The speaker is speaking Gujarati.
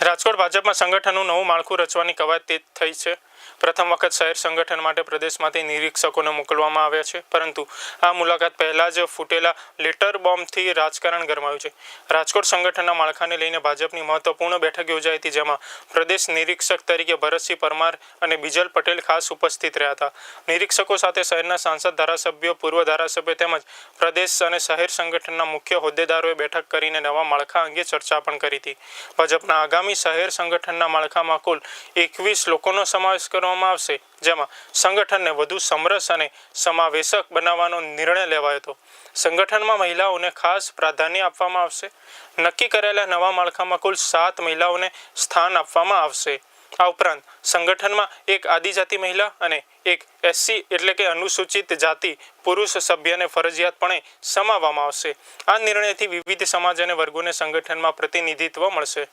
રાજકોટ ભાજપમાં સંગઠનનું નવું માળખું રચવાની કવાયત તેજ થઈ છે. પ્રથમ વખત શહેર સંગઠન માટે પ્રદેશમાંથી નિરીક્ષકોને મોકલવામાં આવ્યા છે, પરંતુ આ મુલાકાત પહેલા જ ફૂટેલા લેટર બોમ્બથી રાજકારણ ગરમાયું છે. રાજકોટ સંગઠનના માળખાને લઈને ભાજપની મહત્વપૂર્ણ બેઠક યોજાઈ હતી, જેમાં પ્રદેશ નિરીક્ષક તરીકે ભરતસિંહ પરમાર અને બીજલ પટેલ ખાસ ઉપસ્થિત રહ્યા હતા. નિરીક્ષકો સાથે શહેરના સાંસદ ધારાસભ્યો, પૂર્વ ધારાસભ્ય તેમજ પ્રદેશ અને શહેર સંગઠનના મુખ્ય હોદ્દેદારોએ બેઠક કરીને નવા માળખા અંગે ચર્ચા પણ કરી હતી. ભાજપના આગામી શહેર સંગઠનના માળખામાં કુલ એકવીસ લોકોનો સમાવેશ કરવામાં આવશે, જેમાં સંગઠનને વધુ સમરસ અને સમાવેશક બનાવવાનો નિર્ણય લેવાયો હતો. સંગઠનમાં મહિલાઓને ખાસ પ્રાધાન્ય આપવામાં આવશે. નક્કી કરેલા નવા માળખામાં કુલ સાત મહિલાઓને સ્થાન આપવામાં આવશે. આ ઉપરાંત સંગઠનમાં એક આદિજાતિ મહિલા અને એક એસસી એટલે કે અનુસૂચિત જાતિ પુરુષ સભ્યને ફરજિયાતપણે સમાવવામાં આવશે. આ નિર્ણયથી વિવિધ સમાજ અને વર્ગોને સંગઠનમાં પ્રતિનિધિત્વ મળશે.